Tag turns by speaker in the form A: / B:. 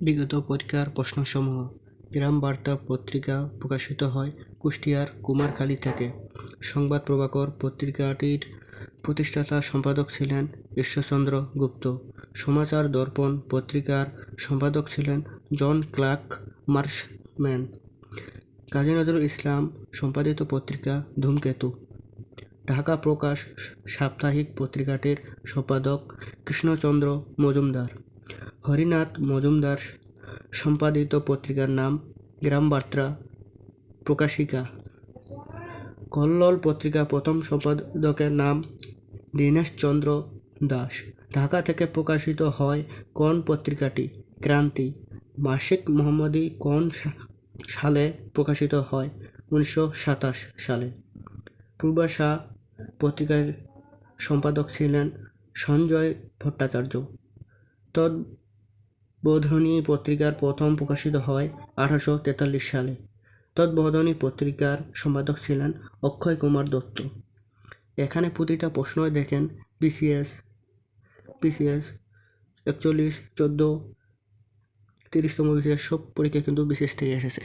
A: বিগত পরীক্ষার প্রশ্নসমূহ গ্রাম বার্তা পত্রিকা প্রকাশিত হয় কুষ্টিয়ার কুমারখালী থেকে। সংবাদ প্রভাকর পত্রিকাটির প্রতিষ্ঠাতা সম্পাদক ছিলেন ঈশ্বরচন্দ্র গুপ্ত। সমাচার দর্পণ পত্রিকার সম্পাদক ছিলেন John Clark Marshman. Kazi Nazrul Islam সম্পাদিত পত্রিকা ধূমকেতু। ঢাকা প্রকাশ সাপ্তাহিক পত্রিকাটির সম্পাদক কৃষ্ণচন্দ্র মজুমদার। হরিনাথ মজুমদার সম্পাদিত পত্রিকার নাম গ্রাম বার্তা প্রকাশিকা। কল্লোল পত্রিকা প্রথম সম্পাদকের নাম দীনেশচন্দ্র দাস। ঢাকা থেকে প্রকাশিত হয় কোন পত্রিকাটি? ক্রান্তি। মাসিক মোহাম্মদী কোন সালে প্রকাশিত হয়? উনিশশো সাতাশ সালে। পূর্বাশা পত্রিকার সম্পাদক ছিলেন সঞ্জয় ভট্টাচার্য। তদ্বোধনী পত্রিকার প্রথম প্রকাশিত হয় আঠারোশো তেতাল্লিশ সালে। তদ্বোধনী পত্রিকার সম্পাদক ছিলেন অক্ষয় কুমার দত্ত। এখানে প্রতিটা প্রশ্ন দেখেন বিসিএস বিসিএস একচল্লিশ, চোদ্দ, তিরিশতম বিসিএস সব পরীক্ষা কিন্তু বিসিএস থেকে এসেছে।